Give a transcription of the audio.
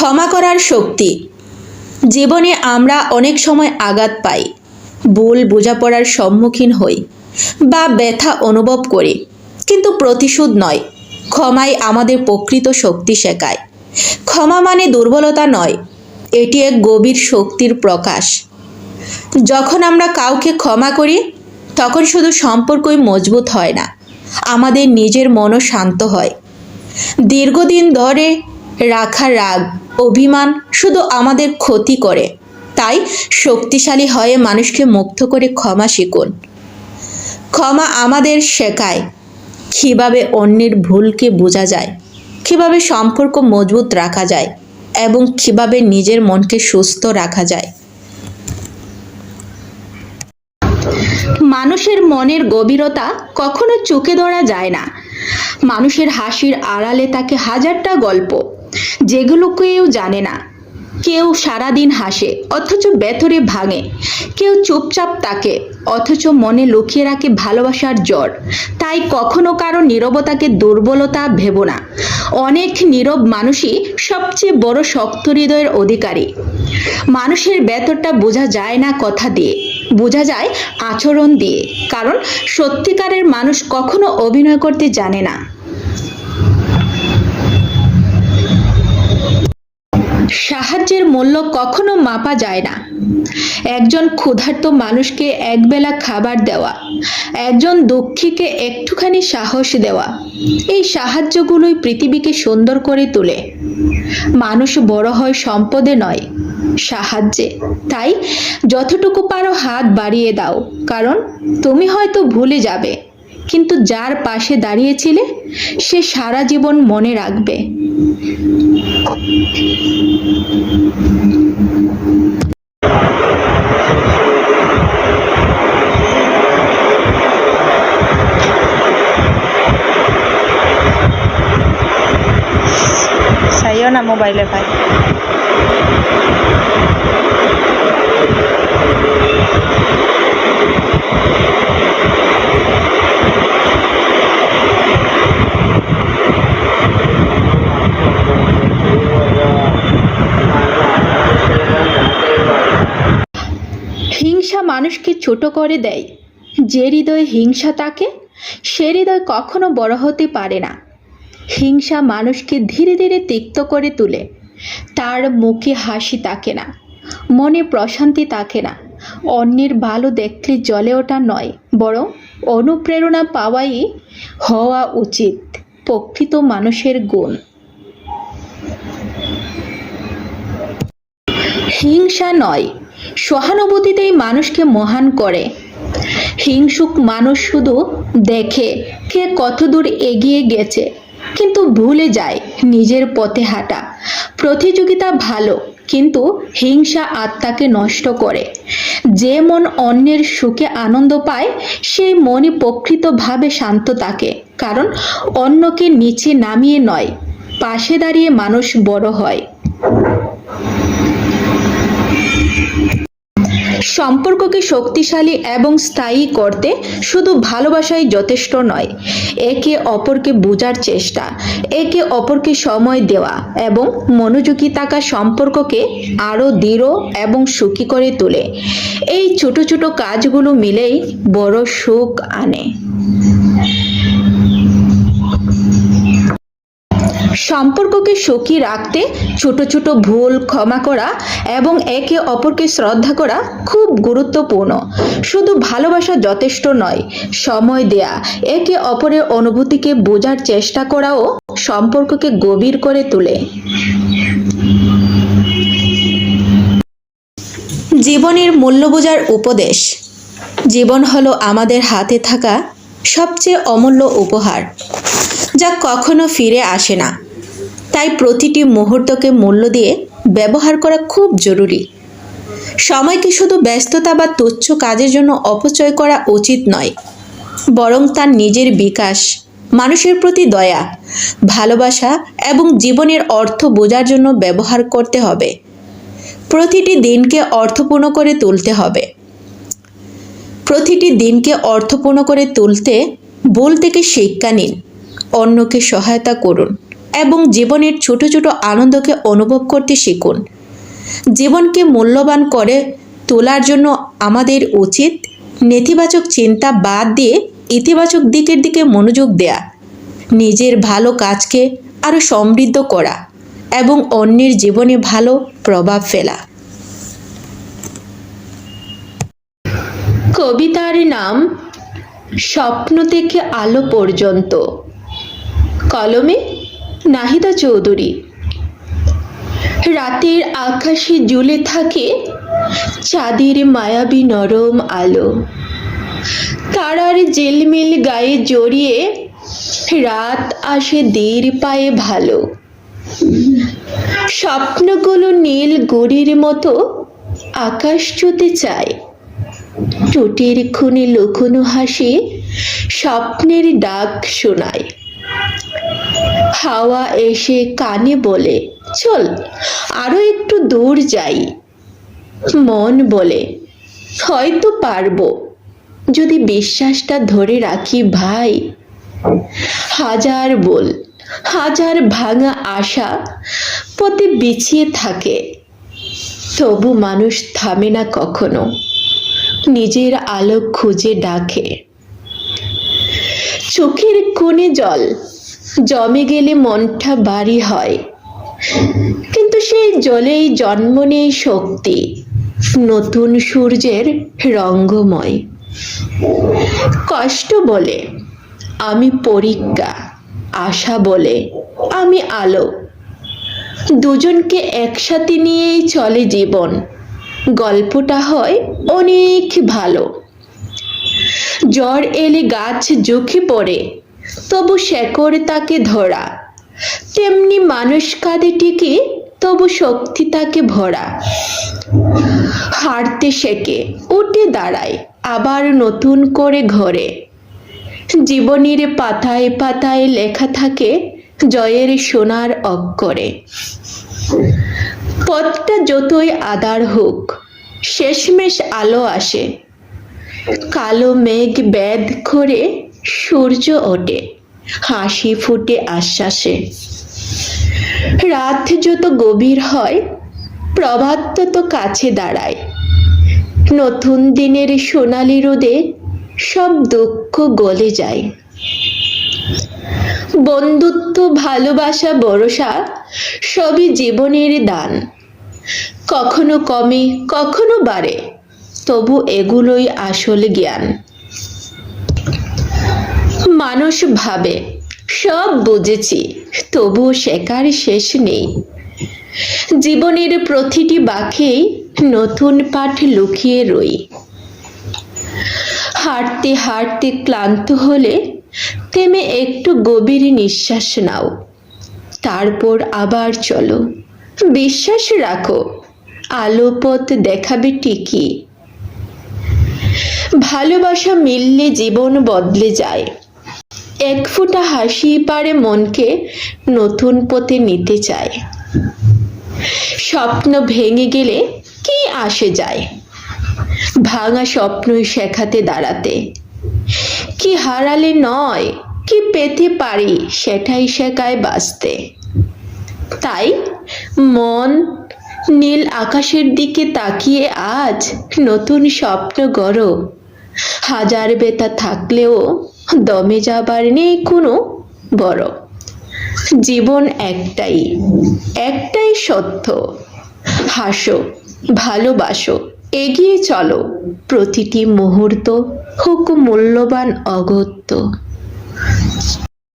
ক্ষমা করার শক্তি। জীবনে আমরা অনেক সময় আঘাত পাই, ভুল বোঝাপড়ার সম্মুখীন হই বা ব্যথা অনুভব করি, কিন্তু প্রতিশোধ নয়। ক্ষমাই আমাদের প্রকৃত শক্তি শেখায়। ক্ষমা মানে দুর্বলতা নয়, এটি এক গভীর শক্তির প্রকাশ। যখন আমরা কাউকে ক্ষমা করি, তখন শুধু সম্পর্কই মজবুত হয় না, আমাদের নিজের মনও শান্ত হয়। দীর্ঘদিন ধরে রাখা রাগ অভিমান শুধু আমাদের ক্ষতি করে। তাই শক্তিশালী হয়ে মানুষকে মুক্ত করে ক্ষমা শিখুন। ক্ষমা আমাদের শেখায় কীভাবে অন্যের ভুলকে বোঝা যায়, কীভাবে সম্পর্ক মজবুত রাখা যায় এবং কীভাবে নিজের মনকে সুস্থ রাখা যায়। মানুষের মনের গভীরতা কখনো চোখে ধরা যায় না। মানুষের হাসির আড়ালে থাকে হাজারটা গল্প যেগুলো কেউ জানে না। কেউ সারাদিন হাসে, অথচ ব্যথরে ভাঙে। কেউ চুপচাপ তাকে, অথচ মনে লুকিয়ে রাখে ভালোবাসার জ্বর। তাই কখনো কারও নীরবতাকে দুর্বলতা ভেব না। অনেক নীরব মানুষই সবচেয়ে বড় শক্ত হৃদয়ের অধিকারী। মানুষের ব্যথরটা বোঝা যায় না কথা দিয়ে, বোঝা যায় আচরণ দিয়ে। কারণ সত্যিকারের মানুষ কখনো অভিনয় করতে জানে না। সাহায্যের মূল্য কখনো মাপা যায় না। একজন ক্ষুধার্ত মানুষকে একবেলা খাবার দেওয়া, একজন দুঃখীকে একটুখানি সাহস দেওয়া, এই সাহায্যগুলোই পৃথিবীকে সুন্দর করে তোলে। মানুষ বড় হয় সম্পদে নয়, সাহায্যে। তাই যতটুকু পারো হাত বাড়িয়ে দাও, কারণ তুমি হয়তো ভুলে যাবে। কিন্তু যার পাশে দাঁড়িয়েছিলে সে সারা জীবন মনে রাখবে। মোবাইলে পাই হিংসা মানুষকে ছোট করে দেয়। যে হৃদয়ে হিংসা তাকে সে হৃদয় কখনো বড় হতে পারে না। হিংসা মানুষকে ধীরে ধীরে তিক্ত করে তোলে। তার মুখে হাসি থাকে না, মনে প্রশান্তি থাকে না। অন্যের ভালো দেখলে জলে ওঠা নয়, বরং অনুপ্রেরণা পাওয়াই হওয়া উচিত, প্রকৃত মানুষের গুণ। হিংসা নয়, সহানুভূতিতেই মানুষকে মহান করে। হিংসুক মানুষ শুধু দেখে কে কতদূর এগিয়ে গেছে, কিন্তু ভুলে যায় নিজের পথে হাঁটা। প্রতিযোগিতা ভালো, কিন্তু হিংসা আত্মাকে নষ্ট করে। যে মন অন্যের সুখে আনন্দ পায় সেই মনই প্রকৃতভাবে শান্ত থাকে, কারণ অন্যকে নিচে নামিয়ে নয়, পাশে দাঁড়িয়ে মানুষ বড় হয়। সম্পর্ককে শক্তিশালী এবং স্থায়ী করতে শুধু ভালোবাসাই যথেষ্ট নয়। একে অপরকে বোঝার চেষ্টা, একে অপরকে সময় দেওয়া এবং মনোযোগী থাকা সম্পর্ককে আরও দৃঢ় এবং সুখী করে তোলে। এই ছোট ছোট কাজগুলো মিলেই বড় সুখ আনে। সম্পর্ককে সুখী রাখতে ছোট ছোট ভুল ক্ষমা করা এবং একে অপরকে শ্রদ্ধা করা খুব গুরুত্বপূর্ণ। শুধু ভালোবাসা যথেষ্ট নয়, সময় দেয়া, একে অপরের অনুভূতিকে বোঝার চেষ্টা করাও সম্পর্ককে গভীর করে তোলে। জীবনের মূল্য বোঝার উপদেশ, জীবন হলো আমাদের হাতে থাকা সবচেয়ে অমূল্য উপহার, যা কখনো ফিরে আসে না। তাই প্রতিটি মুহূর্তকে মূল্য দিয়ে ব্যবহার করা খুব জরুরি। সময়কে শুধু ব্যস্ততা বা তুচ্ছ কাজের জন্য অপচয় করা উচিত নয়, বরং তার নিজের বিকাশ, মানুষের প্রতি দয়া, ভালোবাসা এবং জীবনের অর্থ বোঝার জন্য ব্যবহার করতে হবে। প্রতিটি দিনকে অর্থপূর্ণ করে তুলতে হবে। প্রতিটি দিনকে অর্থপূর্ণ করে তুলতে ভুল থেকে শিক্ষা নিন, অন্যকে সহায়তা করুন। এবং জীবনের ছোট ছোট আনন্দকে অনুভব করতে শিখুন। জীবনকে মূল্যবান করে তোলার জন্য আমাদের উচিত নেতিবাচক চিন্তা বাদ দিয়ে ইতিবাচক দিকের দিকে মনোযোগ দেয়া, নিজের ভালো কাজকে আরও সমৃদ্ধ করা এবং অন্যের জীবনে ভালো প্রভাব ফেলা। কবিতার নাম স্বপ্ন থেকে আলো পর্যন্ত। কলমে নাহিদা চৌধুরী। রাতের আকাশে জ্বলে থাকে চাঁদের মায়াবী নরম আলো। তারার জেলমিল গায়ে জড়িয়ে রাত আসে দের পায়ে ভালো। স্বপ্নগুলো নীল গড়ির মতো আকাশ ছুতে চায়। ঠোঁটের খুনে লুকোনো হাসি স্বপ্নের ডাক শোনায়। হাওয়া এসে কানে বলে, চল, আরও একটু দূর যাই। মন বলে, হয়তো পারব। যদি বিশ্বাসটা ধরে রাখি ভাই। হাজার বল, হাজার ভাঙা আশা পথে বিছিয়ে থাকে। তবু মানুষ থামে না কখনো, নিজের আলো খুঁজে ডাকে। চোখের কোণে জল জমে গেলে মনটা বাড়ি হয়। কিন্তু সেই জলেই জন্ম নেই শক্তি, নতুন সূর্যের রঙ্গময়। কষ্ট বলে, আমি পরীক্ষা, আশা বলে, আমি আলো। দুজনকে একসাথে নিয়েই চলে জীবন। গল্পটা হয় অনেক ভালো। জ্বর এলে গাছ ঝুঁকে পড়ে তবু শেকড় তাকে ধরা। তেমনি মানুষ কাঁধে টিকে তবু শক্তি তাকে ভরা। হাঁটতে শেখে উঠে দাঁড়ায়, আবার নতুন করে ঘরে। জীবনের পাতায় পাতায় লেখা থাকে, জয়ের সোনার অক্ষরে। পথটা যতই আদার হোক, শেষমেশ আলো আসে। কালো মেঘ বেদ করে সূর্য ওঠে, হাসি ফুটে আশ্বাসে। রাত যত গভীর হয়, প্রভাত তত কাছে দাঁড়ায়। নতুন দিনের সোনালি রোদে সব দুঃখ গলে যায়। বন্ধুত্ব, ভালোবাসা, ভরসা, সবই জীবনের দান। কখনো কমে, কখনো বাড়ে, তবু এগুলোই আসল জ্ঞান। মানুষ ভাবে। সব বুঝেছি, তবুও শেখার শেষ নেই। জীবনের প্রতিটি বাঁকেই নতুন পাঠ লুকিয়ে রই। হাঁটতে হাঁটতে ক্লান্ত হলে থেমে একটু গভীর নিঃশ্বাস নাও। তারপর আবার চলো। বিশ্বাস রাখো, আলো পথ দেখাবে ঠিকই। ভালোবাসা মিললে জীবন বদলে যায়। এক ফোঁটা হাসি পারে মনকে নতুন পথে নিতে চায়। স্বপ্ন ভেঙে গেলে কি আসে যায়? ভাঙা স্বপ্নই শেখাতে দাঁড়াতে। কি হারালে নয়, কি পেতে পারি সেটাই শেখায় বাঁচতে। তাই মন নীল আকাশের দিকে তাকিয়ে আজ নতুন স্বপ্ন গড়ো। হাজার বেতা থাকলেও দমে যাবার নেই কোনো বড়। জীবন একটাই একটাই সত্য। হাসো, ভালোবাসো, এগিয়ে চলো, প্রতিটি মুহূর্ত হোক মূল্যবান অগত্য।